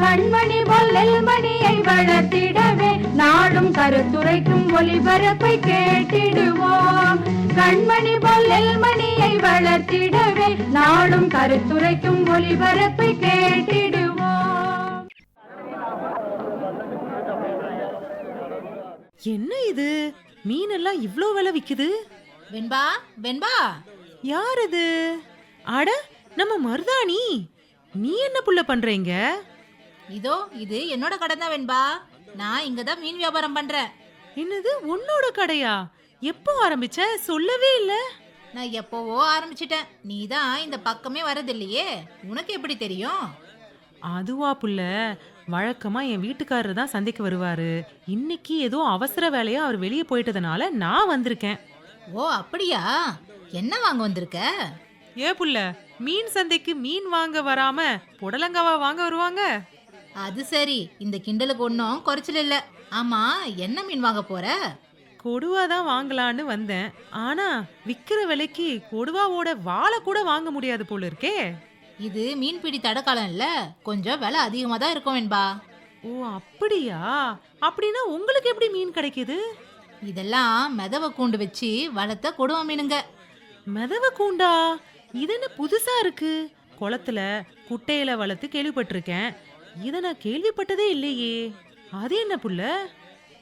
கண்மணி பொல்லல் மணியை வளர்த்திடவே நாடும் கருத்துரைக்கும் ஒளிபரப்பை கேட்டிடுவோம். கண்மணி பொல்லல் மணியை வளர்த்திடவே நாடும் கருத்துரைக்கும் ஒளிபரப்பை கேட்டிடுவோம். என்ன இது? மீன் எல்லாம் இவ்ளோ விலை விக்குது? வெண்பா வெண்பா. யார் இது? அட நம்ம மருதாணி. நீ என்ன புள்ள பண்றீங்க இதோ இது என்னோட கடை தான் வெண்பா. நான் இங்க தான் மீன் வியாபாரம் பண்றேன். என்னது உன்னோட கடையா? எப்போ ஆரம்பிச்ச? சொல்லவே இல்ல. நான் எப்போவோ ஆரம்பிச்சிட்டேன். நீ தான் இந்த பக்கமே வரதில்லையே. உனக்கு எப்படி தெரியும்? அதுவா புள்ள வழக்கமா என் வீட்டுக்காரர் தான் சந்தைக்கு வருவாரு. இன்னைக்கு ஏதோ அவசர வேலையா அவர் வெளியே போயிட்டதுனால நான் வந்திருக்கேன். ஓ அப்படியா? என்ன வாங்க வந்திருக்க? ஏ புள்ள மீன் சந்தைக்கு மீன் வாங்க வராம புடலங்காவா வாங்க வருவாங்க? அது சரி. இந்த கிண்டலுக்கு ஒன்றும் குறைச்சல் இல்ல. ஆமா என்ன மீன் வாங்க போற? கொடுவா தான் வாங்கலான்னு வந்தேன். ஆனா விக்கிற விலைக்கு கொடுவாவோட வாழை கூட வாங்க முடியாது போல இருக்கே. இது மீன்பிடி தடக்காலம் இல்ல. கொஞ்சம் விலை அதிகமா தான் இருக்கும் வெண்பா. ஓ அப்படியா? அப்படின்னா உங்களுக்கு எப்படி மீன் கிடைக்குது? இதெல்லாம் மெதவ கூண்டு வச்சு வளர்த்த கொடுவா மீனுங்க. மெதவ கூண்டா? இது என்ன புதுசா இருக்கு? குளத்துல குட்டையில வளர்த்து கேள்விப்பட்டிருக்கேன். இத நான் கேள்விப்பட்டதே இல்லையே. அது என்ன புள்ள?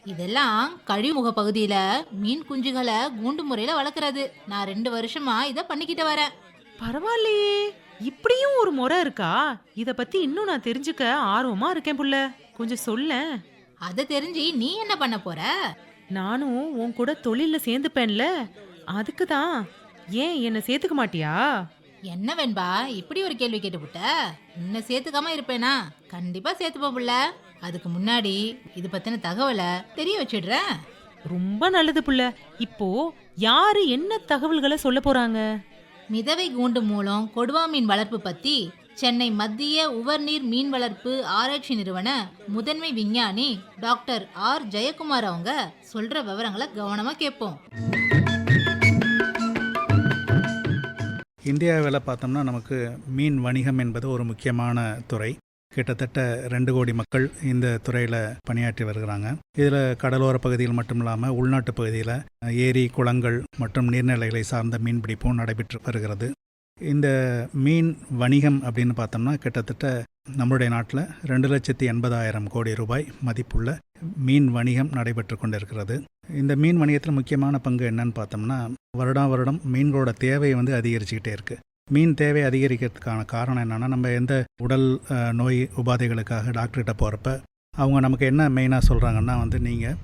இதெல்லாம் கழிவுமுக பகுதியில மீன் குஞ்சுகளை கூண்டு முறையில வளர்க்கறது. நான் ரெண்டு வருஷமா இத பண்ணிக்கிட்டு வரேன். பரவாயில்லையே. இப்படியும் ஒரு முறை இருக்கா? இத பத்தி இன்னும் நான் தெரிஞ்சுக்க ஆர்வமா இருக்கேன் புள்ள. கொஞ்சம் சொல்லேன் அதை தெரிஞ்சு நீ என்ன பண்ண போற? நானும் உன் கூட தொழில்ல சேர்ந்துப்பேன்ல. அதுக்கு தான். ஏன் என்னை சேர்த்துக்க மாட்டியா? என்ன வேண்பா இப்படி ஒரு கேள்வி கேட்டுப்புட்ட? உன்னை சேர்த்துக்காம இருப்பேனா? கண்டிப்பா சேர்த்துப்பேன் புள்ள. அதுக்கு முன்னாடி இது பத்தின தகவலை தெரிய வச்சிடுறேன் ரொம்ப நல்லது புள்ள. இப்போ யாரு என்ன தகவல்களை சொல்ல போறாங்க? மிதவை கூண்டு மூலம் கொடுவா மீன் வளர்ப்பு பத்தி சென்னை மத்திய உவர்நீர் மீன் வளர்ப்பு ஆராய்ச்சி நிறுவன முதன்மை விஞ்ஞானி டாக்டர் ஆர். ஜெயக்குமார் அவங்க சொல்ற விவரங்களை கவனமா கேட்போம் இந்தியாவில் பார்த்தோம்னா நமக்கு மீன் வணிகம் என்பது ஒரு முக்கியமான துறை. கிட்டத்தட்ட ரெண்டு கோடி மக்கள் இந்த துறையில் பணியாற்றி வருகிறாங்க. இதில் கடலோர பகுதியில் மட்டும் இல்லாமல் உள்நாட்டு பகுதியில் ஏரி குளங்கள் மற்றும் நீர்நிலைகளை சார்ந்த மீன்பிடிப்பும் நடைபெற்று வருகிறது. இந்த மீன் வணிகம் அப்படின்னு பார்த்தோம்னா கிட்டத்தட்ட நம்மளுடைய நாட்டில் ரெண்டு லட்சத்தி எண்பதாயிரம் கோடி ரூபாய் மதிப்புள்ள மீன் வணிகம் நடைபெற்று கொண்டிருக்கிறது. இந்த மீன் வணிகத்தில் முக்கியமான பங்கு என்னன்னு பார்த்தோம்னா வருடா வருடம் மீன்களோட தேவை வந்து அதிகரிச்சுக்கிட்டே இருக்குது மீன் தேவை அதிகரிக்கிறதுக்கான காரணம் என்னென்னா நம்ம எந்த உடல் நோய் உபாதைகளுக்காக டாக்டர்கிட்ட போகிறப்ப அவங்க நமக்கு என்ன மெயினாக சொல்கிறாங்கன்னா வந்து நீங்கள்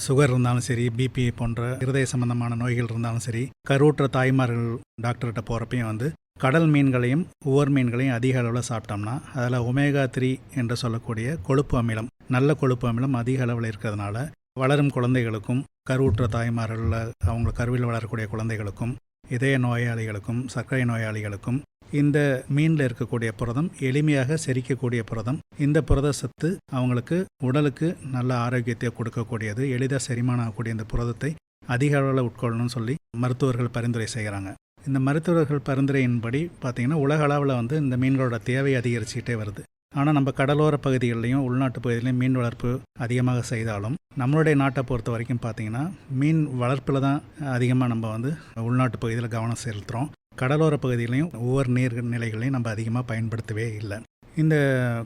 சுகர் இருந்தாலும் சரி பிபி போன்ற இருதய சம்பந்தமான நோய்கள் இருந்தாலும் சரி கருவுற்ற தாய்மார்கள் டாக்டர்கிட்ட போகிறப்பையும் வந்து கடல் மீன்களையும் உவர் மீன்களையும் அதிக அளவில் சாப்பிட்டோம்னா அதில் ஒமேகா த்ரீ என்று சொல்லக்கூடிய கொழுப்பு அமிலம் நல்ல கொழுப்பு அமிலம் அதிக அளவில் இருக்கிறதுனால வளரும் குழந்தைகளுக்கும் கருவுற்ற தாய்மார்களில் அவங்க கருவில் வளரக்கூடிய குழந்தைகளுக்கும் இதய நோயாளிகளுக்கும் சர்க்கரை நோயாளிகளுக்கும் இந்த மீனில் இருக்கக்கூடிய புரதம் எளிமையாக செரிக்கக்கூடிய புரதம். இந்த புரத சத்து அவங்களுக்கு உடலுக்கு நல்ல ஆரோக்கியத்தை கொடுக்கக்கூடியது எளிதாக செரிமானம் ஆகக்கூடிய இந்த புரதத்தை அதிக அளவில் உட்கொள்ளணும்னு சொல்லி மருத்துவர்கள் பரிந்துரை செய்கிறாங்க இந்த மருத்துவர்கள் பரிந்துரையின்படி பார்த்திங்கன்னா உலக அளவில் வந்து இந்த மீன்களோட தேவை அதிகரிச்சுக்கிட்டே வருது. ஆனால் நம்ம கடலோர பகுதிகளிலையும் உள்நாட்டு பகுதியிலையும் மீன் வளர்ப்பு அதிகமாக செய்தாலும் நம்மளுடைய நாட்டை பொறுத்த வரைக்கும் பார்த்தீங்கன்னா மீன் வளர்ப்பில் தான் அதிகமாக நம்ம வந்து உள்நாட்டு பகுதியில் கவனம் செலுத்துகிறோம் கடலோர பகுதியிலையும் ஒவ்வொரு நீர் நிலைகளையும் நம்ம அதிகமாக பயன்படுத்தவே இல்லை. இந்த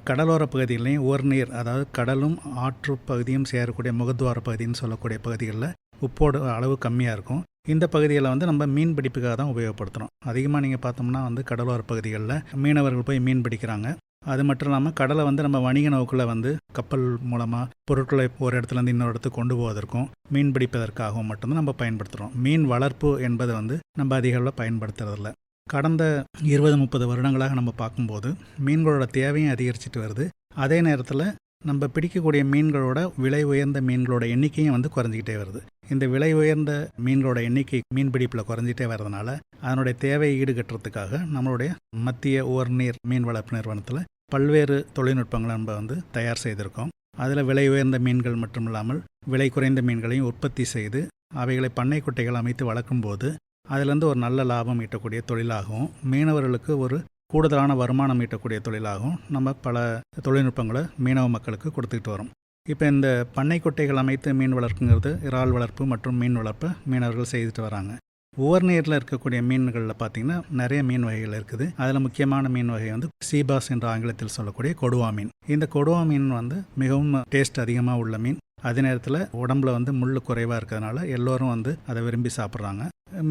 கடலோர பகுதிகளையும் ஒவ்வொரு நீர் அதாவது கடலும் ஆற்று பகுதியும் சேரக்கூடிய முகத்துவார பகுதின்னு சொல்லக்கூடிய பகுதிகளில் உப்போட அளவு கம்மியாக இருக்கும். இந்த பகுதியில் வந்து நம்ம மீன் பிடிப்புக்காக தான் உபயோகப்படுத்துகிறோம் அதிகமாக நீங்கள் பார்த்தோம்னா வந்து கடலோர பகுதிகளில் மீனவர்கள் போய் மீன் பிடிக்கிறாங்க. அது மட்டும் இல்லாமல் கடலை வந்து நம்ம வணிக நோக்கில் வந்து கப்பல் மூலமாக பொருட்களை ஒரு இடத்துலேருந்து இன்னொரு இடத்துக்கு கொண்டு போவதற்கும் மீன் பிடிப்பதற்காகவும் மட்டும்தான் நம்ம பயன்படுத்துகிறோம் மீன் வளர்ப்பு என்பதை வந்து நம்ம அதிக அளவில் பயன்படுத்துறதில்ல. கடந்த இருபது முப்பது வருடங்களாக நம்ம பார்க்கும்போது மீன்களோட தேவையும் அதிகரிச்சிட்டு வருது. அதே நேரத்தில் நம்ம பிடிக்கக்கூடிய மீன்களோட விலை உயர்ந்த மீன்களோட எண்ணிக்கையும் வந்து குறைஞ்சிக்கிட்டே வருது. இந்த விலை உயர்ந்த மீன்களோட எண்ணிக்கை மீன்பிடிப்பில் குறைஞ்சிட்டே வர்றதுனால அதனுடைய தேவையை ஈடுகட்டுறதுக்காக நம்மளுடைய மத்திய ஓர்நீர் மீன் வளர்ப்பு நிறுவனத்தில் பல்வேறு தொழில்நுட்பங்களை நம்ம வந்து தயார் செய்திருக்கோம். அதில் விலை உயர்ந்த மீன்கள் மட்டும் இல்லாமல் விலை குறைந்த மீன்களையும் உற்பத்தி செய்து அவைகளை பண்ணை குட்டைகள் அமைத்து வளர்க்கும்போது அதிலிருந்து ஒரு நல்ல லாபம் ஈட்டக்கூடிய தொழிலாகவும் மீனவர்களுக்கு ஒரு கூடுதலான வருமானம் ஈட்டக்கூடிய தொழிலாகவும் நம்ம பல தொழில்நுட்பங்களை மீனவ மக்களுக்கு கொடுத்துக்கிட்டு வரோம். இப்போ இந்த பண்ணை குட்டைகள் அமைத்து மீன் வளர்க்குங்கிறது இறால் வளர்ப்பு மற்றும் மீன் வளர்ப்பை மீனவர்கள் செய்துட்டு வராங்க. ஓவர் நீரில் இருக்கக்கூடிய மீன்களில் பார்த்தீங்கன்னா நிறைய மீன் வகைகள் இருக்குது. அதில் முக்கியமான மீன் வகை வந்து சீபாஸ் என்ற ஆங்கிலத்தில் சொல்லக்கூடிய கொடுவா மீன். இந்த கொடுவா மீன் வந்து மிகவும் டேஸ்ட் அதிகமாக உள்ள மீன். அதே நேரத்தில் உடம்புல வந்து முள் குறைவாக இருக்கிறதுனால எல்லோரும் வந்து அதை விரும்பி சாப்பிட்றாங்க.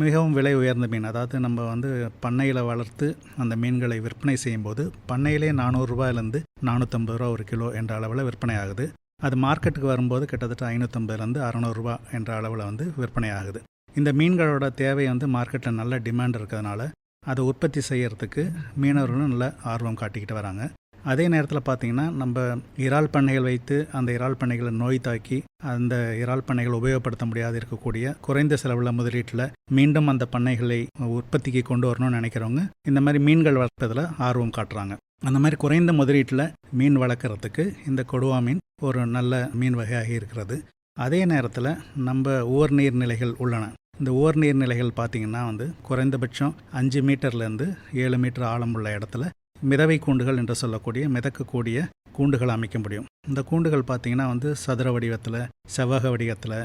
மிகவும் விலை உயர்ந்த மீன். அதாவது நம்ம வந்து பண்ணையில் வளர்த்து அந்த மீன்களை விற்பனை செய்யும்போது பண்ணையிலே நானூறுரூவாயிலேருந்து நானூற்றம்பது ரூபா ஒரு கிலோ என்ற அளவில் விற்பனை ஆகுது. அது மார்க்கெட்டுக்கு வரும்போது கிட்டத்தட்ட ஐநூற்றம்பதுலேருந்து அறநூறுரூவா என்ற அளவில் வந்து விற்பனை ஆகுது. இந்த மீன்களோட தேவை வந்து மார்க்கெட்டில் நல்ல டிமாண்ட் இருக்கிறதுனால அதை உற்பத்தி செய்யறதுக்கு மீனவர்களும் நல்ல ஆர்வம் காட்டிக்கிட்டு வராங்க. அதே நேரத்தில் பார்த்தீங்கன்னா நம்ம இறால் பண்ணைகள் வைத்து அந்த இறால் பண்ணைகளை நோய் தாக்கி அந்த இறால் பண்ணைகளை உபயோகப்படுத்த முடியாது இருக்கக்கூடிய குறைந்த செலவுள்ள முதலீட்டில் மீண்டும் அந்த பண்ணைகளை உற்பத்திக்கு கொண்டு வரணும்னு நினைக்கிறவங்க இந்த மாதிரி மீன்கள் வளர்ப்பதில் ஆர்வம் காட்டுறாங்க. அந்த மாதிரி குறைந்த முதலீட்டில் மீன் வளர்க்குறதுக்கு இந்த கொடுவா மீன் ஒரு நல்ல மீன் வகையாக இருக்கிறது. அதே நேரத்தில் நம்ம உவர் நீர்நிலைகள் உள்ளன. இந்த உவர் நீர்நிலைகள் பார்த்திங்கன்னா வந்து குறைந்தபட்சம் அஞ்சு மீட்டர்லேருந்து ஏழு மீட்டர் ஆழம் உள்ள இடத்துல மிதவை கூண்டுகள் என்று சொல்லக்கூடிய மிதக்கக்கூடிய கூண்டுகள் அமைக்க முடியும். இந்த கூண்டுகள் பார்த்திங்கன்னா வந்து சதுர வடிவத்தில் செவ்வக வடிவத்தில்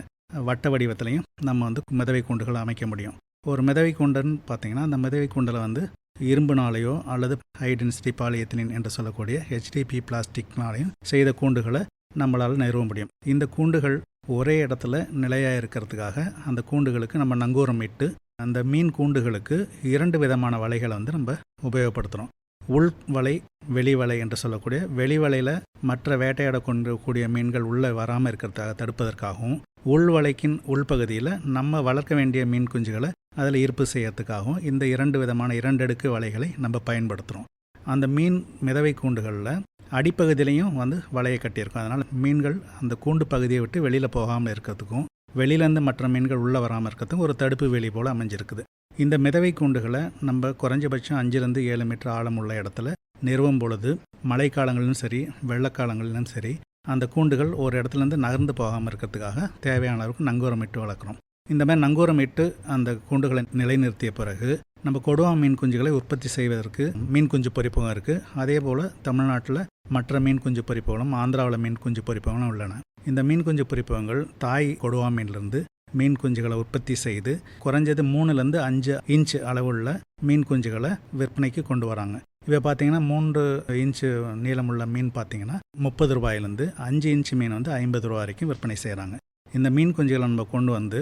வட்ட வடிவத்துலையும் நம்ம வந்து மிதவை கூண்டுகள் அமைக்க முடியும். ஒரு மிதவை கூண்டுன்னு பார்த்தீங்கன்னா அந்த மிதவை கூண்டில் வந்து இரும்புனாலேயோ அல்லது ஹை டென்சிட்டி பாலியத்திலின் என்று சொல்லக்கூடிய ஹெச்டிபி பிளாஸ்டிக்னாலையும் செய்த கூண்டுகளை நம்மளால் நிறுவ முடியும். இந்த கூண்டுகள் ஒரே இடத்துல நிலையாக இருக்கிறதுக்காக அந்த கூண்டுகளுக்கு நம்ம நங்கூரம் இட்டு அந்த மீன் கூண்டுகளுக்கு இரண்டு விதமான வலைகளை வந்து நம்ம உபயோகப்படுத்துகிறோம் உள் வலை வெளி வலை என்று சொல்லக்கூடிய வெளி வலையில் மற்ற வேட்டையாட கொண்டிருக்கக்கூடிய மீன்கள் உள்ளே வராமல் இருக்கிறதாக தடுப்பதற்காகவும் உள் வலைக்கின் உள்பகுதியில் நம்ம வளர்க்க வேண்டிய மீன் குஞ்சுகளை அதில் இருப்பு செய்யறதுக்காகவும் இந்த இரண்டு விதமான இரண்டடுக்கு வலைகளை நம்ம பயன்படுத்துகிறோம் அந்த மீன் மிதவை கூண்டுகளில் அடிப்பகுதியிலையும் வந்து வலையை கட்டியிருக்கும். அதனால் மீன்கள் அந்த கூண்டு பகுதியை விட்டு வெளியில் போகாமல் இருக்கிறதுக்கும் வெளியிலேருந்து மற்ற மீன்கள் உள்ளே வராமல் இருக்கிறதுக்கும் ஒரு தடுப்பு வேலி போல் அமைஞ்சிருக்குது. இந்த மிதவை கூண்டுகளை நம்ம குறைஞ்சபட்சம் அஞ்சுலேருந்து ஏழு மீட்டர் ஆழம் உள்ள இடத்துல நிறுவும் பொழுது மழைக்காலங்களிலும் சரி வெள்ளக்காலங்களிலும் சரி அந்த கூண்டுகள் ஒரு இடத்துலேருந்து நகர்ந்து போகாமல் இருக்கிறதுக்காக தேவையான அளவுக்கு நங்கூரம் இட்டு வளர்க்குறோம். இந்த மாதிரி நங்கூரம் இட்டு அந்த கூண்டுகளை நிலைநிறுத்திய பிறகு நம்ம கொடுவா மீன் குஞ்சுகளை உற்பத்தி செய்வதற்கு மீன் குஞ்சு பொறிப்பகம் இருக்குது அதே போல் தமிழ்நாட்டில் மற்ற மீன் குஞ்சு பொறிப்பகங்களும் ஆந்திராவில் மீன் குஞ்சு பொறிப்பகங்களும் உள்ளன. இந்த மீன் குஞ்சு பொறிப்பகங்கள் தாய் கொடுவா மீன்லேருந்து மீன் குஞ்சுகளை உற்பத்தி செய்து குறைஞ்சது மூணுலேருந்து அஞ்சு இன்ச் அளவுள்ள மீன் குஞ்சுகளை விற்பனைக்கு கொண்டு வராங்க. இவை பார்த்தீங்கன்னா மூன்று இன்ச்சு நீளமுள்ள மீன் பார்த்தீங்கன்னா முப்பது ரூபாயிலேருந்து அஞ்சு இன்ச்சு மீன் வந்து ஐம்பது ரூபா வரைக்கும் விற்பனை செய்கிறாங்க இந்த மீன் குஞ்சுகளை நம்ம கொண்டு வந்து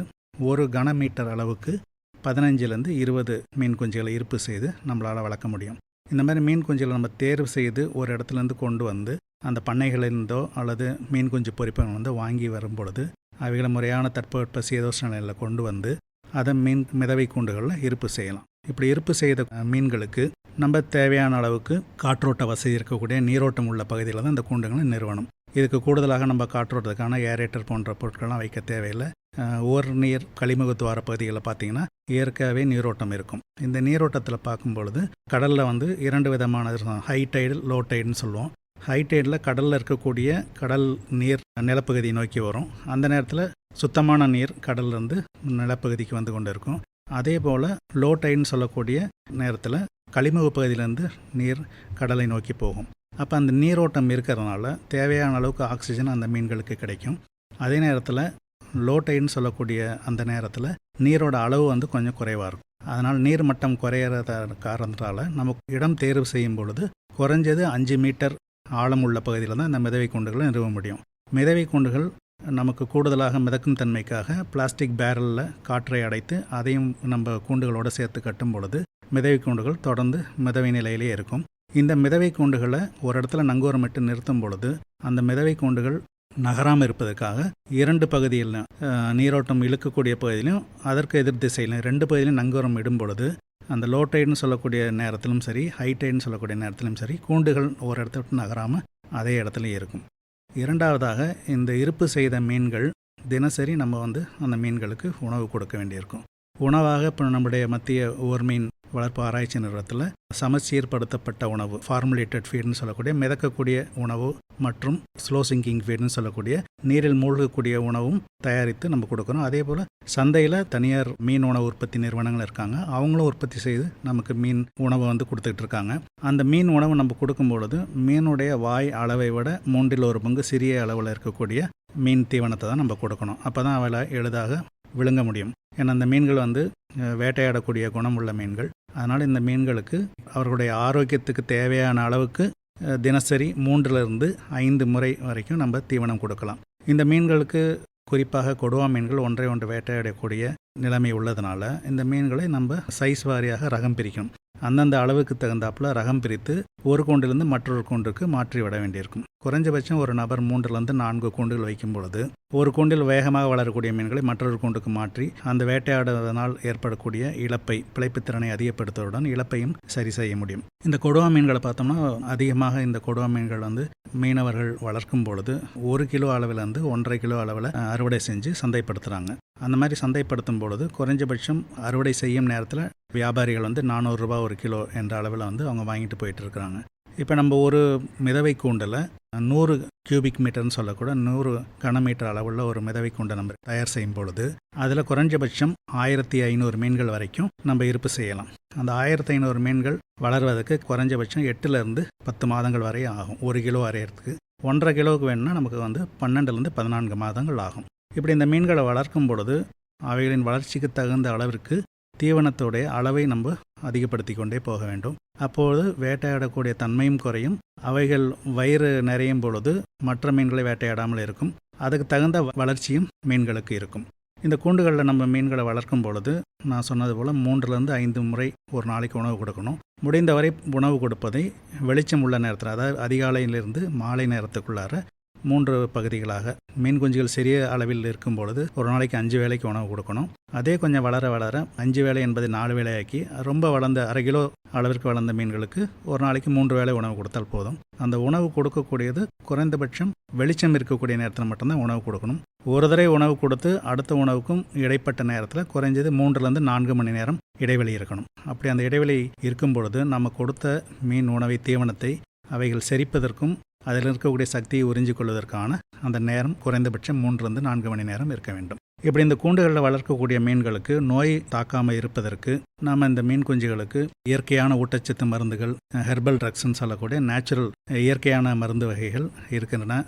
ஒரு கனமீட்டர் அளவுக்கு பதினஞ்சுலேருந்து இருபது மீன் குஞ்சுகளை இருப்பு செய்து நம்மளால் வளர்க்க முடியும். இந்த மாதிரி மீன் குஞ்சுகளை நம்ம தேர்வு செய்து ஒரு இடத்துலேருந்து கொண்டு வந்து அந்த பண்ணைகளிலிருந்தோ அல்லது மீன் குஞ்சு பொறிப்பகம் வாங்கி வரும் பொழுது அவைகளை முறையான தட்பவெட்ப சீதோஷ்ண நிலையில் கொண்டு வந்து அதை மீன் மிதவை கூண்டுகளில் இருப்பு செய்யலாம். இப்படி இருப்பு செய்த மீன்களுக்கு நம்ம தேவையான அளவுக்கு காற்றோட்ட வசதி இருக்கக்கூடிய நீரோட்டம் உள்ள பகுதியில் தான் இந்த கூண்டுகளை நிறுவனம் இதுக்கு கூடுதலாக நம்ம காற்றோட்டத்துக்கான ஏரேட்டர் போன்ற பொருட்கள்லாம் வைக்க தேவையில்லை. ஓர் நீர் கழிமுக பகுதிகளில் பார்த்தீங்கன்னா இயற்கையாகவே நீரோட்டம் இருக்கும். இந்த நீரோட்டத்தில் பார்க்கும் பொழுது கடலில் வந்து இரண்டு விதமான ஹை டைடு லோ டைடுன்னு சொல்லுவோம். ஹை டைடில் கடலில் இருக்கக்கூடிய கடல் நீர் நிலப்பகுதியை நோக்கி வரும். அந்த நேரத்தில் சுத்தமான நீர் கடல்லேருந்து நிலப்பகுதிக்கு வந்து கொண்டு இருக்கும் அதே போல் லோ டைடுன்னு சொல்லக்கூடிய நேரத்தில் கழிமுக பகுதியிலேருந்து நீர் கடலை நோக்கி போகும். அப்போ அந்த நீரோட்டம் இருக்கிறதுனால தேவையான அளவுக்கு ஆக்சிஜன் அந்த மீன்களுக்கு கிடைக்கும். அதே நேரத்தில் லோ டைன்னு சொல்லக்கூடிய அந்த நேரத்தில் நீரோட அளவு வந்து கொஞ்சம் குறைவாக இருக்கும். அதனால் நீர் மட்டம் குறையிறத காரணத்தால் நமக்கு இடம் தேர்வு செய்யும் பொழுது குறைஞ்சது அஞ்சு மீட்டர் ஆழம் உள்ள பகுதியில் தான் இந்த மிதவை கூண்டுகளை நிறுவ முடியும். மிதவை கூண்டுகள் நமக்கு கூடுதலாக மிதக்கும் தன்மைக்காக பிளாஸ்டிக் பேரலில் காற்றை அடைத்து அதையும் நம்ம கூண்டுகளோடு சேர்த்து கட்டும் பொழுது மிதவை கூண்டுகள் தொடர்ந்து மிதவை நிலையிலே இருக்கும். இந்த மிதவை கூண்டுகளை ஒரு இடத்துல நங்கூரமிட்டு நிறுத்தும் பொழுது அந்த மிதவை கூண்டுகள் நகராமல் இருப்பதற்காக இரண்டு பகுதியில் நீரோட்டம் இழுக்கக்கூடிய பகுதியிலும் அதற்கு எதிர் திசையிலும் ரெண்டு பகுதியிலும் நங்கூரம் இடும் பொழுது அந்த லோ டைடுன்னு சொல்லக்கூடிய நேரத்திலும் சரி ஹை டைடுன்னு சொல்லக்கூடிய நேரத்திலும் சரி கூண்டுகள் ஒரு இடத்த விட்டு நகராமல் அதே இடத்துல இருக்கும். இரண்டாவதாக இந்த இருப்பு செய்த மீன்கள் தினசரி நம்ம வந்து அந்த மீன்களுக்கு உணவு கொடுக்க வேண்டியிருக்கும். உணவாக இப்போ நம்முடைய மத்திய ஓர் மீன் வளர்ப்பு ஆராய்ச்சி நிறுவனத்தில் சமச்சீர்படுத்தப்பட்ட உணவு ஃபார்முலேட்டட் ஃபீட்னு சொல்லக்கூடிய மிதக்கக்கூடிய உணவு மற்றும் ஸ்லோ சிங்கிங் ஃபீட்னு சொல்லக்கூடிய நீரில் மூழ்கக்கூடிய உணவும் தயாரித்து நம்ம கொடுக்குறோம். அதே போல் சந்தையில் தனியார் மீன் உணவு உற்பத்தி நிறுவனங்கள் இருக்காங்க. அவங்களும் உற்பத்தி செய்து நமக்கு மீன் உணவை வந்து கொடுத்துட்டு இருக்காங்க. அந்த மீன் உணவு நம்ம கொடுக்கும் பொழுது மீனுடைய வாய் அளவை விட மூன்றில் ஒரு பங்கு சிறிய அளவில் இருக்கக்கூடிய மீன் தீவனத்தை தான் நம்ம கொடுக்கணும். அப்போ தான் அவளை எளிதாக விழுங்க முடியும். ஏன்னா அந்த மீன்கள் வந்து வேட்டையாடக்கூடிய குணமுள்ள மீன்கள். அதனால் இந்த மீன்களுக்கு அவர்களுடைய ஆரோக்கியத்துக்கு தேவையான அளவுக்கு தினசரி மூன்றிலிருந்து ஐந்து முறை வரைக்கும் நம்ம தீவனம் கொடுக்கலாம். இந்த மீன்களுக்கு குறிப்பாக கொடுவா மீன்கள் ஒன்றை ஒன்று வேட்டையாடக்கூடிய நிலைமை உள்ளதுனால இந்த மீன்களை நம்ம சைஸ் வாரியாக ரகம் பிரிக்கணும் அந்தந்த அளவுக்கு தகுந்தாப்புல ரகம் பிரித்து ஒரு கூண்டிலிருந்து மற்றொரு கூண்டுக்கு மாற்றி விட வேண்டியிருக்கும். குறைஞ்சபட்சம் ஒரு நபர் மூன்றிலிருந்து நான்கு கூண்டுகள் வைக்கும் பொழுது ஒரு கூண்டில் வேகமாக வளரக்கூடிய மீன்களை மற்றொரு கூண்டுக்கு மாற்றி அந்த வேட்டையாடுவதனால் ஏற்படக்கூடிய இழப்பை பிழைப்புத்திறனை அதிகப்படுத்துவதுடன் இழப்பையும் சரி செய்ய முடியும். இந்த கொடுவா மீன்களை பார்த்தோம்னா அதிகமாக இந்த கொடுவா மீன்கள் வந்து மீனவர்கள் வளர்க்கும் பொழுது ஒரு கிலோ அளவிலிருந்து ஒன்றரை கிலோ அளவில் அறுவடை செஞ்சு சந்தைப்படுத்துகிறாங்க அந்த மாதிரி சந்தைப்படுத்தும் பொழுது குறைஞ்சபட்சம் அறுவடை செய்யும் நேரத்தில் வியாபாரிகள் வந்து நானூறுரூபா ஒரு கிலோ என்ற அளவில் வந்து அவங்க வாங்கிட்டு போயிட்டு இருக்கிறாங்க. இப்போ நம்ம ஒரு மிதவை கூண்டில் நூறு கியூபிக் மீட்டர்னு சொல்லக்கூட நூறு கனமீட்டர் அளவுள்ள ஒரு மிதவை கூண்டை நம்ம தயார் செய்யும் பொழுது அதில் குறைஞ்சபட்சம் ஆயிரத்தி ஐநூறு மீன்கள் வரைக்கும் நம்ம இருப்பு செய்யலாம். அந்த ஆயிரத்தி ஐநூறு மீன்கள் வளர்வதற்கு குறைஞ்சபட்சம் எட்டுலேருந்து பத்து மாதங்கள் வரை ஆகும். ஒரு கிலோ அரையிறதுக்கு. ஒன்றரை கிலோவுக்கு வேணும்னா நமக்கு வந்து பன்னெண்டுலேருந்து பதினான்கு மாதங்கள் ஆகும். இப்படி இந்த மீன்களை வளர்க்கும் பொழுது அவைகளின் வளர்ச்சிக்கு தகுந்த அளவிற்கு தீவனத்துடைய அளவை நம்ம அதிகப்படுத்தி கொண்டே போக வேண்டும். அப்பொழுது வேட்டையாடக்கூடிய தன்மையும் குறையும். அவைகள் வயிறு நிறையும் பொழுது மற்ற மீன்களை வேட்டையாடாமல் இருக்கும். அதுக்கு தகுந்த வளர்ச்சியும் மீன்களுக்கு இருக்கும். இந்த கூண்டுகளில் நம்ம மீன்களை வளர்க்கும் பொழுது நான் சொன்னது போல் மூன்றுலேருந்து ஐந்து முறை ஒரு நாளைக்கு உணவு கொடுக்கணும். முடிந்தவரை உணவு கொடுப்பதை வெளிச்சம் உள்ள நேரத்தில் அதாவது அதிகாலையிலிருந்து மாலை நேரத்துக்குள்ளார மூன்று பகுதிகளாக. மீன் குஞ்சுகள் சிறிய அளவில் இருக்கும் பொழுது ஒரு நாளைக்கு அஞ்சு வேளைக்கு உணவு கொடுக்கணும். அதே கொஞ்சம் வளர வளர அஞ்சு வேளை என்பதை நாலு வேலையாக்கி ரொம்ப வளர்ந்த அரை கிலோ அளவிற்கு வளர்ந்த மீன்களுக்கு ஒரு நாளைக்கு மூன்று வேளை உணவு கொடுத்தால் போதும். அந்த உணவு கொடுக்கக்கூடியது குறைந்தபட்சம் வெளிச்சம் இருக்கக்கூடிய நேரத்தில் மட்டும்தான் உணவு கொடுக்கணும். ஒரு தடவை உணவு கொடுத்து அடுத்த உணவுக்கும் இடைப்பட்ட நேரத்தில் குறைஞ்சது மூன்றுலேருந்து நான்கு மணி நேரம் இடைவெளி இருக்கணும். அப்படி அந்த இடைவெளி இருக்கும் பொழுது நம்ம கொடுத்த மீன் உணவை தீவனத்தை அவைகள் செரிப்பதற்கும் அதில் இருக்கக்கூடிய சக்தியை உறிஞ்சு கொள்வதற்கான அந்த நேரம் குறைந்தபட்சம் மூன்றிலிருந்து நான்கு மணி நேரம் இருக்க வேண்டும். இப்படி இந்த கூண்டுகளில் வளர்க்கக்கூடிய மீன்களுக்கு நோய் தாக்காமல் இருப்பதற்கு நாம் இந்த மீன் குஞ்சுகளுக்கு இயற்கையான ஊட்டச்சத்து மருந்துகள் ஹெர்பல் ட்ரக்ஸ்ன்னு சொல்லக்கூடிய நேச்சுரல் இயற்கையான மருந்து வகைகள் இருக்கின்றன.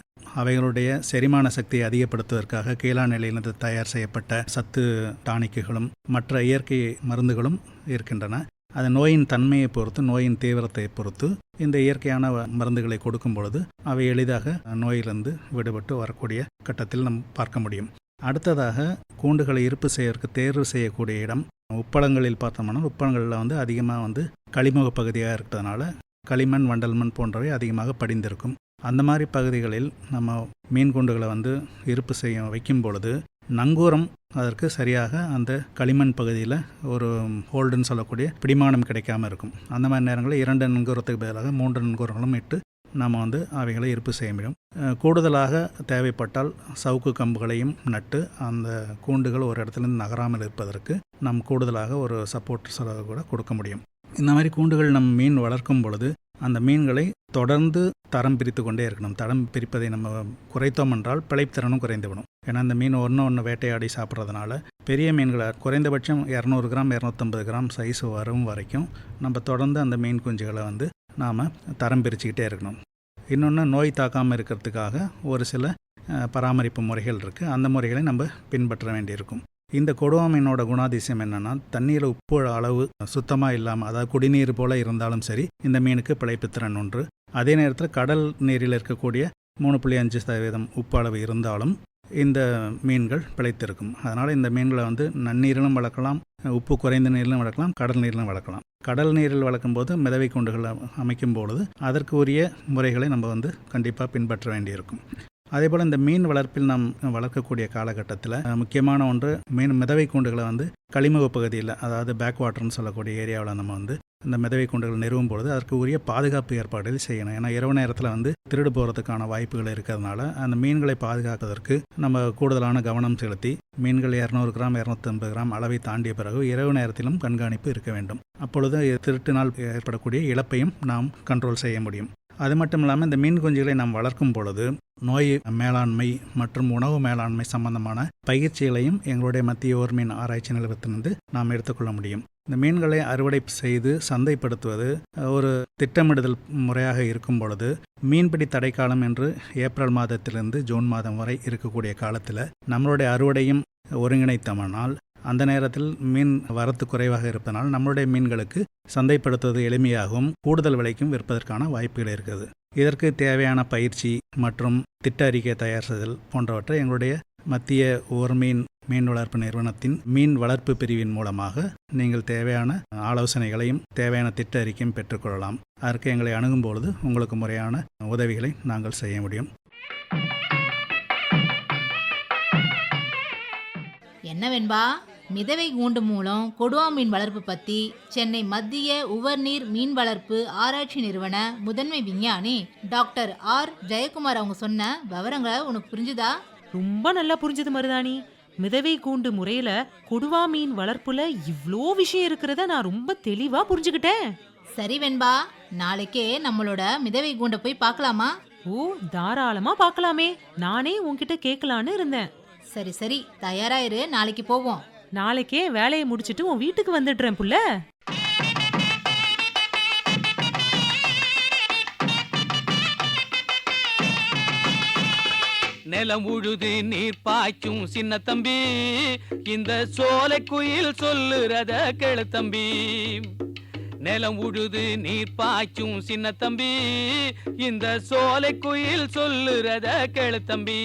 அவைகளுடைய செரிமான சக்தியை அதிகப்படுத்துவதற்காக கீழா நிலையிலிருந்து தயார் செய்யப்பட்ட சத்து டானிக்குகளும் மற்ற இயற்கை மருந்துகளும் இருக்கின்றன. அது நோயின் தன்மையை பொறுத்து நோயின் தீவிரத்தை பொறுத்து இந்த இயற்கையான மருந்துகளை கொடுக்கும் பொழுது அவை எளிதாக நோயிலிருந்து விடுபட்டு வரக்கூடிய கட்டத்தில் நம் பார்க்க முடியும். அடுத்ததாக கூண்டுகளை இருப்பு செய்வதற்கு தேர்வு செய்யக்கூடிய இடம். உப்பளங்களில் பார்த்தோம்னா உப்பளங்களில் வந்து அதிகமாக வந்து களிமுக பகுதியாக இருக்கிறதுனால களிமண் வண்டல்மண் போன்றவை அதிகமாக படிந்திருக்கும். அந்த மாதிரி பகுதிகளில் நம்ம மீன் கூண்டுகளை வந்து இருப்பு செய்ய வைக்கும் பொழுது நங்கூரம் அதற்கு சரியாக அந்த களிமண் பகுதியில் ஒரு ஹோல்டுன்னு சொல்லக்கூடிய பிடிமானம் கிடைக்காம இருக்கும். அந்த மாதிரி நேரங்களில் இரண்டு நங்கூரத்துக்கு பதிலாக மூன்று நங்கூரங்களும் இட்டு நாம் வந்து அவைகளை இருப்பு செய்ய முடியும். கூடுதலாக தேவைப்பட்டால் சவுக்கு கம்புகளையும் நட்டு அந்த கூண்டுகள் ஒரு இடத்துலேருந்து நகராமல் இருப்பதற்கு நாம் கூடுதலாக ஒரு சப்போர்ட் செலவு கூட கொடுக்க முடியும். இந்த மாதிரி கூண்டுகள் நம் மீன் வளர்க்கும் பொழுது அந்த மீன்களை தொடர்ந்து தரம் பிரித்து கொண்டே இருக்கணும். தரம் பிரிப்பதை நம்ம குறைத்தோம் என்றால் பிழைத்திறனும் குறைந்துவிடும். ஏன்னா அந்த மீன் ஒன்று ஒன்று வேட்டையாடி சாப்பிட்றதுனால பெரிய மீன்களை குறைந்தபட்சம் இரநூறு கிராம் இரநூத்தம்பது கிராம் சைஸ் வரும் வரைக்கும் நம்ம தொடர்ந்து அந்த மீன் குஞ்சுகளை வந்து நாம் தரம் பிரிச்சுக்கிட்டே இருக்கணும். இன்னொன்று நோய் தாக்காமல் இருக்கிறதுக்காக ஒரு சில பராமரிப்பு முறைகள் இருக்குது அந்த முறைகளை நம்ம பின்பற்ற வேண்டியிருக்கும். இந்த கொடுவா மீனோட குணாதிசயம் என்னென்னா தண்ணீரில் உப்பு அளவு சுத்தமாக இல்லாமல் அதாவது குடிநீர் போல இருந்தாலும் சரி இந்த மீனுக்கு பிழைப்புத்திறன் ஒன்று அதே நேரத்தில் கடல் நீரில் இருக்கக்கூடிய மூணு புள்ளி அஞ்சு சதவீதம் உப்பு அளவு இருந்தாலும் இந்த மீன்கள் பிழைத்திருக்கும். அதனால் இந்த மீன்களை வந்து நன்னீரிலும் வளர்க்கலாம் உப்பு குறைந்த நீரிலும் வளர்க்கலாம் கடல் நீரிலும் வளர்க்கலாம். கடல் நீரில் வளர்க்கும் போது மிதவை கூண்டுகள் அமைக்கும் பொழுது அதற்கு உரிய முறைகளை நம்ம வந்து கண்டிப்பாக பின்பற்ற வேண்டியிருக்கும். அதே போல் இந்த மீன் வளர்ப்பில் நாம் வளர்க்கக்கூடிய காலகட்டத்தில் முக்கியமான ஒன்று மீன் மிதவை கூண்டுகளை வந்து களிமுக பகுதியில் அதாவது பேக் வாட்டர்னு சொல்லக்கூடிய ஏரியாவில் நம்ம வந்து இந்த மிதவை கூண்டுகள் நிறுவும் பொழுது அதற்கு உரிய பாதுகாப்பு ஏற்பாடுகள் செய்யணும். ஏன்னா இரவு நேரத்தில் வந்து திருடு போகிறதுக்கான வாய்ப்புகள் இருக்கிறதுனால அந்த மீன்களை பாதுகாப்பதற்கு நம்ம கூடுதலான கவனம் செலுத்தி மீன்கள் இரநூறு கிராம் இரநூத்தம்பது கிராம் அளவை தாண்டிய பிறகு இரவு நேரத்திலும் கண்காணிப்பு இருக்க வேண்டும். அப்பொழுது திருட்டினால் ஏற்படக்கூடிய இழப்பையும் நாம் கண்ட்ரோல் செய்ய முடியும். அது மட்டும் இல்லாமல் இந்த மீன் குஞ்சுகளை நாம் வளர்க்கும் பொழுது நோய் மேலாண்மை மற்றும் உணவு மேலாண்மை சம்பந்தமான பயிற்சிகளையும் எங்களுடைய மத்திய ஓர் மீன் ஆராய்ச்சி நிலையத்திலிருந்து நாம் எடுத்துக்கொள்ள முடியும். இந்த மீன்களை அறுவடை செய்து சந்தைப்படுத்துவது ஒரு திட்டமிடுதல் முறையாக இருக்கும் பொழுது மீன்பிடி தடைக்காலம் என்று ஏப்ரல் மாதத்திலிருந்து ஜூன் மாதம் வரை இருக்கக்கூடிய காலத்தில் நம்மளுடைய அறுவடையும் ஒருங்கிணைத்தோமானால் அந்த நேரத்தில் மீன் வரத்து குறைவாக இருப்பதனால் நம்மளுடைய மீன்களுக்கு சந்தைப்படுத்துவது எளிமையாகவும் கூடுதல் விலைக்கும் விற்பதற்கான வாய்ப்புகள் இருக்குது. இதற்கு தேவையான பயிற்சி மற்றும் திட்ட அறிக்கை தயார் செய்தல் போன்றவற்றை எங்களுடைய மத்திய ஓர்மீன் மீன் வளர்ப்பு நிறுவனத்தின் மீன் வளர்ப்பு பிரிவின் மூலமாக நீங்கள் தேவையான ஆலோசனைகளையும் தேவையான திட்ட அறிக்கையும் பெற்றுக்கொள்ளலாம் அதற்கு எங்களை அணுகும் பொழுது உங்களுக்கு முறையான உதவிகளை நாங்கள் செய்ய முடியும். என்ன வெண்பா மிதவை கூண்டு மூலம் கொடுவா மீன் வளர்ப்பு பத்தி சென்னை மத்திய உவர்நீர் மீன் வளர்ப்பு ஆராய்ச்சி நிறுவன முதன்மை விஞ்ஞானி டாக்டர் ஆர். ஜெயக்குமார் அவங்க சொன்ன விவரங்களை உனக்கு புரிஞ்சுதா? ரொம்ப நல்லா புரிஞ்சது மருதாணி. மிதவை கூண்டு முறையில கொடுவா மீன் வளர்ப்புல இவ்ளோ விஷயம் இருக்கிறத நான் ரொம்ப தெளிவா புரிஞ்சுக்கிட்டேன். சரி வெண்பா நாளைக்கே நம்மளோட மிதவை கூண்டை போய் பார்க்கலாமா? ஓ தாராளமா பார்க்கலாமே. நானே உன்கிட்ட கேட்கலான்னு இருந்தேன். சரி சரி. தயாராயிரு. நாளைக்கு போவோம். நாளைக்கே வேலையை முடிச்சிட்டு உன் வீட்டுக்கு வந்துடுறேன் புள்ள. நிலம் உழுது நீர் பாய்ச்சும் சின்ன தம்பி. இந்த சோலை குயில் சொல்லுறத கேளு தம்பி. நிலம் உழுது நீர் பாய்ச்சும் சின்ன தம்பி. இந்த சோலை குயில் சொல்லுறத கேளு தம்பி.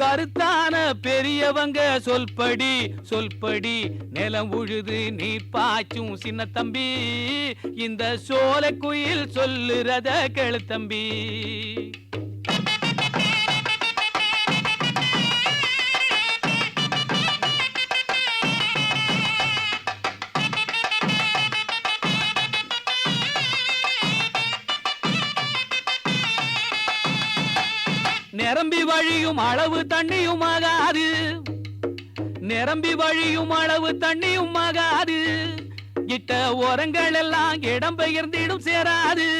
கருத்தான பெரியவங்க சொல்படி சொல்படி. நிலம் உழுது நீ பாய்ச்சும் சின்ன தம்பி. இந்த சோலை குயில் சொல்லுறத கெழுத்தம்பி வழியும் அளவு தண்ணியும் ஆகாது. நிரம்பி வழியும் அளவு தண்ணியும் ஆகாது. இட்ட ஓரங்கள் எல்லாம் இடம் பெயர்ந்திடும் சேராது.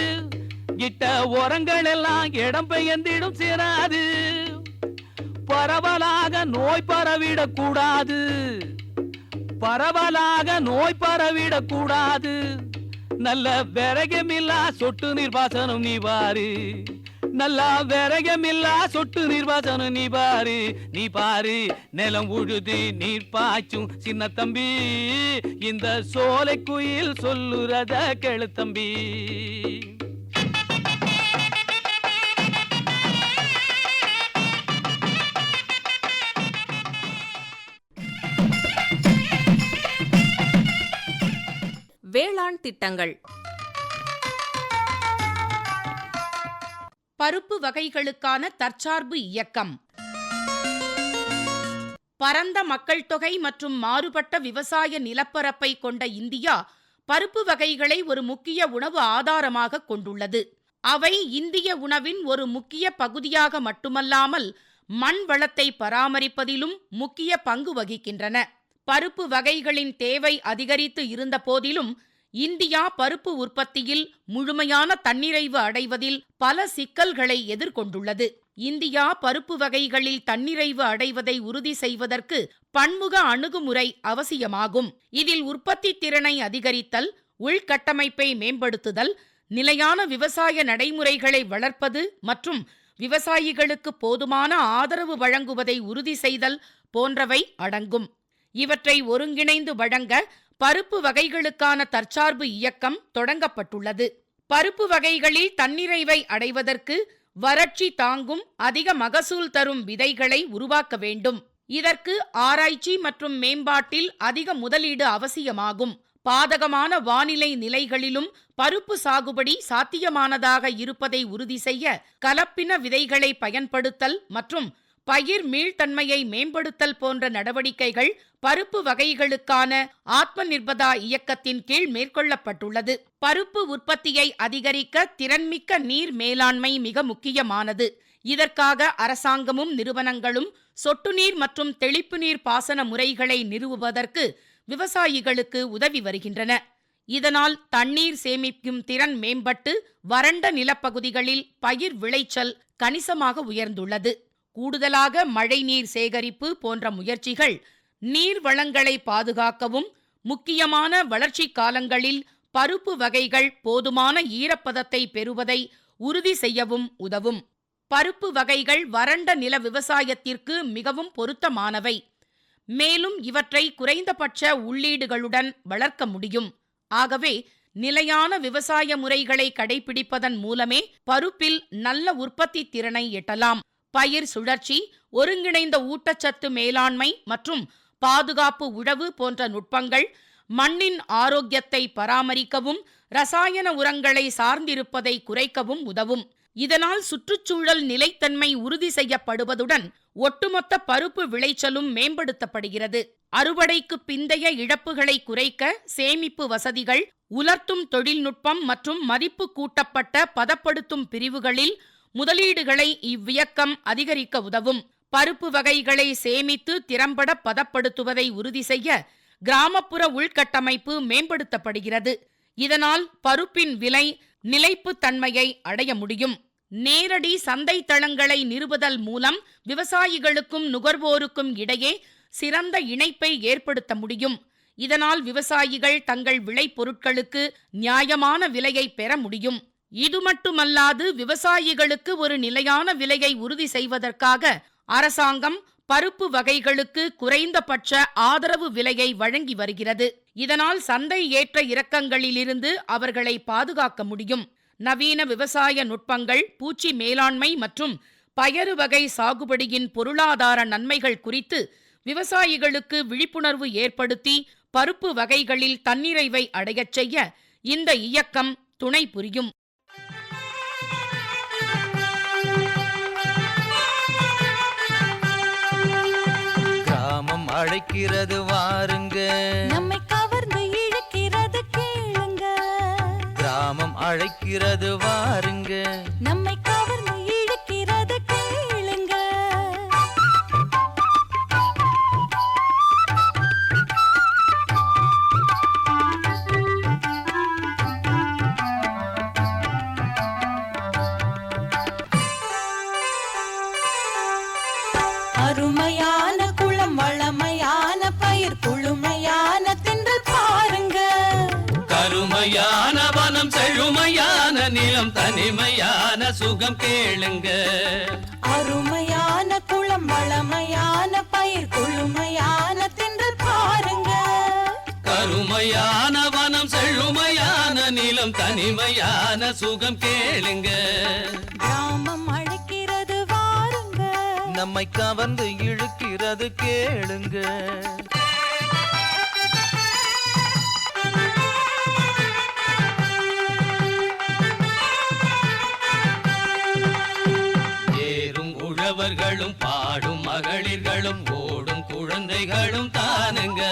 இட்ட ஓரங்கள் எல்லாம் இடம் பெயர்ந்திடும் சேராது. பரவலாக நோய் பரவிடக் கூடாது. பரவலாக நோய் பரவிடக் கூடாது. நல்ல விரகமில்லா சொட்டு நிர்வாசனம் நீ பாரு நல்லா விரகமில்லா சொட்டு நிர்வாசனம் நீ பாரு நீ பாரு. நிலம் உழுது நீர் பாய்ச்சும் சின்ன தம்பி. இந்த சோலை குயில் சொல்லுறத கேளு தம்பி. வேளாண் திட்டங்கள். பருப்பு வகைகளுக்கான தற்சார்பு இயக்கம். பரந்த மக்கள் தொகை மற்றும் மாறுபட்ட விவசாய நிலப்பரப்பை கொண்ட இந்தியா பருப்பு வகைகளை ஒரு முக்கிய உணவு ஆதாரமாக கொண்டுள்ளது. அவை இந்திய உணவின் ஒரு முக்கிய பகுதியாக மட்டுமல்லாமல் மண் வளத்தை பராமரிப்பதிலும் முக்கிய பங்கு வகிக்கின்றன. பருப்பு வகைகளின் தேவை அதிகரித்து இருந்த போதிலும் இந்தியா பருப்பு உற்பத்தியில் முழுமையான தன்னிறைவு அடைவதில் பல சிக்கல்களை எதிர்கொண்டுள்ளது. இந்தியா பருப்பு வகைகளில் தன்னிறைவு அடைவதை உறுதி செய்வதற்கு பன்முக அணுகுமுறை அவசியமாகும். இதில் உற்பத்தி திறனை அதிகரித்தல் உள்கட்டமைப்பை மேம்படுத்துதல் நிலையான விவசாய நடைமுறைகளை வளர்ப்பது மற்றும் விவசாயிகளுக்கு போதுமான ஆதரவு வழங்குவதை உறுதி செய்தல் போன்றவை அடங்கும். இவற்றை ஒருங்கிணைந்து வழங்க பருப்பு வகைகளுக்கான தற்சார்பு இயக்கம் தொடங்கப்பட்டுள்ளது. பருப்பு வகைகளில் தன்னிறைவை அடைவதற்கு வறட்சி தாங்கும் அதிக மகசூல் தரும் விதைகளை உருவாக்க வேண்டும். இதற்கு ஆராய்ச்சி மற்றும் மேம்பாட்டில் அதிக முதலீடு அவசியமாகும். பாதகமான வானிலை நிலைகளிலும் பருப்பு சாகுபடி சாத்தியமானதாக இருப்பதை உறுதி செய்ய கலப்பின விதைகளை பயன்படுத்தல் மற்றும் பயிர் மீள்தன்மையை மேம்படுத்தல் போன்ற நடவடிக்கைகள் பருப்பு வகைகளுக்கான ஆத்ம நிர்பதா இயக்கத்தின் கீழ் மேற்கொள்ளப்பட்டுள்ளது. பருப்பு உற்பத்தியை அதிகரிக்க திறன்மிக்க நீர் மேலாண்மை மிக முக்கியமானது. இதற்காக அரசாங்கமும் நிறுவனங்களும் சொட்டு நீர் மற்றும் தெளிப்பு நீர் பாசன முறைகளை நிறுவுவதற்கு விவசாயிகளுக்கு உதவி வருகின்றன. இதனால் தண்ணீர் சேமிக்கும் திறன் மேம்பட்டு வறண்ட நிலப்பகுதிகளில் பயிர் விளைச்சல் கணிசமாக உயர்ந்துள்ளது. கூடுதலாக மழைநீர் சேகரிப்பு போன்ற முயற்சிகள் நீர் வளங்களை பாதுகாக்கவும் முக்கியமான வளர்ச்சி காலங்களில் பருப்பு வகைகள் போதுமான ஈரப்பதத்தை பெறுவதை உறுதி செய்யவும் உதவும். பருப்பு வகைகள் வறண்ட நில விவசாயத்திற்கு மிகவும் பொருத்தமானவை. மேலும் இவற்றை குறைந்தபட்ச உள்ளீடுகளுடன் வளர்க்க முடியும். ஆகவே நிலையான விவசாய முறைகளை கடைபிடிப்பதன் மூலமே பருப்பில் நல்ல உற்பத்தி திறனை எட்டலாம். பயிர் சுழற்சி ஒருங்கிணைந்த ஊட்டச்சத்து மேலாண்மை மற்றும் பாதுகாப்பு உழவு போன்ற நுட்பங்கள் மண்ணின் ஆரோக்கியத்தை பராமரிக்கவும் ரசாயன உரங்களை சார்ந்திருப்பதை குறைக்கவும் உதவும். இதனால் சுற்றுச்சூழல் நிலைத்தன்மை உறுதி செய்யப்படுவதுடன் ஒட்டுமொத்த பருப்பு விளைச்சலும் மேம்படுத்தப்படுகிறது. அறுவடைக்கு பிந்தைய இழப்புகளை குறைக்க சேமிப்பு வசதிகள் உலர்த்தும் தொழில்நுட்பம் மற்றும் மதிப்பு கூட்டப்பட்ட பதப்படுத்தும் பிரிவுகளில் முதலீடுகளை இவ்வியக்கம் அதிகரிக்க உதவும். பருப்பு வகைகளை சேமித்து திறம்பட பதப்படுத்துவதை உறுதி செய்ய கிராமப்புற உள்கட்டமைப்பு மேம்படுத்தப்படுகிறது. இதனால் பருப்பின் விலை நிலைப்புத் தன்மையை அடைய முடியும். நேரடி சந்தை தளங்களை நிறுவுதல் மூலம் விவசாயிகளுக்கும் நுகர்வோருக்கும் இடையே சிறந்த இணைப்பை ஏற்படுத்த முடியும். இதனால் விவசாயிகள் தங்கள் விளைபொருட்களுக்கு நியாயமான விலையை பெற முடியும். இது மட்டுமல்லாது விவசாயிகளுக்கு ஒரு நிலையான விலையை உறுதி செய்வதற்காக அரசாங்கம் பருப்பு வகைகளுக்கு குறைந்தபட்ச ஆதரவு விலையை வழங்கி வருகிறது. இதனால் சந்தை ஏற்ற இறக்கங்களிலிருந்து அவர்களை பாதுகாக்க முடியும். நவீன விவசாய நுட்பங்கள் பூச்சி மேலாண்மை மற்றும் பயறு வகை சாகுபடியின் பொருளாதார நன்மைகள் குறித்து விவசாயிகளுக்கு விழிப்புணர்வு ஏற்படுத்தி பருப்பு வகைகளில் தன்னிறைவை அடையச் செய்ய இந்த இயக்கம் துணை புரியும். அழைக்கிறது வாருங்க. நம்மை கவர்ந்து இழுக்கிறது கேளுங்க. கிராமம் அழைக்கிறது வாருங்க. நம்மை கவர்ந்து இழுக்கிறது கேளுங்க. அருமையான குளம் வளமையான நிலம் தனிமையான சுகம் கேளுங்க. அருமையான குளம் வளமையான பயிர் குளுமையான தின்றல் பாருங்க. கருமையான வனம் செழுமையான நிலம் தனிமையான சுகம் கேளுங்க. கிராமம் அழைக்கிறது வாருங்க. நம்மை கவர்ந்து இழுக்கிறது கேளுங்க. ஓடும் குழந்தைகளும் தானுங்க.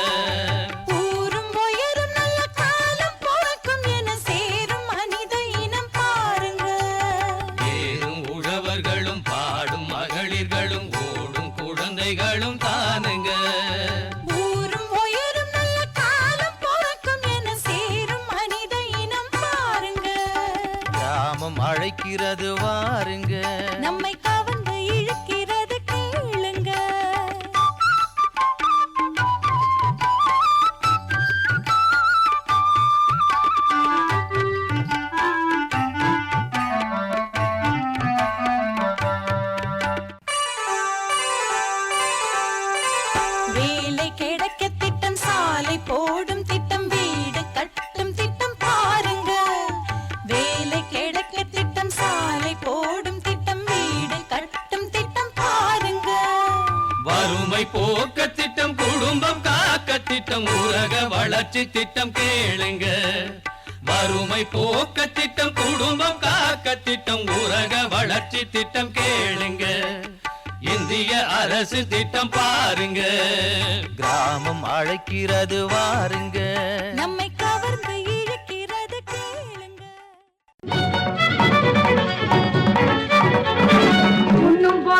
திட்டம் ஊரக வளர்ச்சி திட்டம் கேளுங்க. வறுமை போக்க திட்டம் குடும்பம் காக்க திட்டம் ஊரக வளர்ச்சி திட்டம் கேளுங்க. இந்திய அரசு திட்டம் பாருங்க. கிராமம் அழைக்கிறது வாருங்க. நம்மை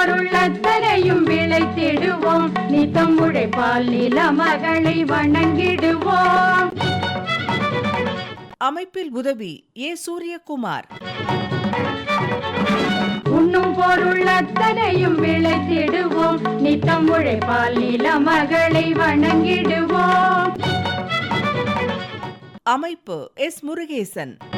பொருள் அத்தனையும் விளைத்திடுவோம். நித்தம் உழைப்பால் நில மகளை வணங்கிடுவோம். அமைப்பில் உதவி ஏ சூரியகுமார். உண்ணும் பொருள் அத்தனையும் விளைத்திடுவோம். நித்தம் உழைப்பால் நில மகளை வணங்கிடுவோம். அமைப்பு எஸ் முருகேசன்.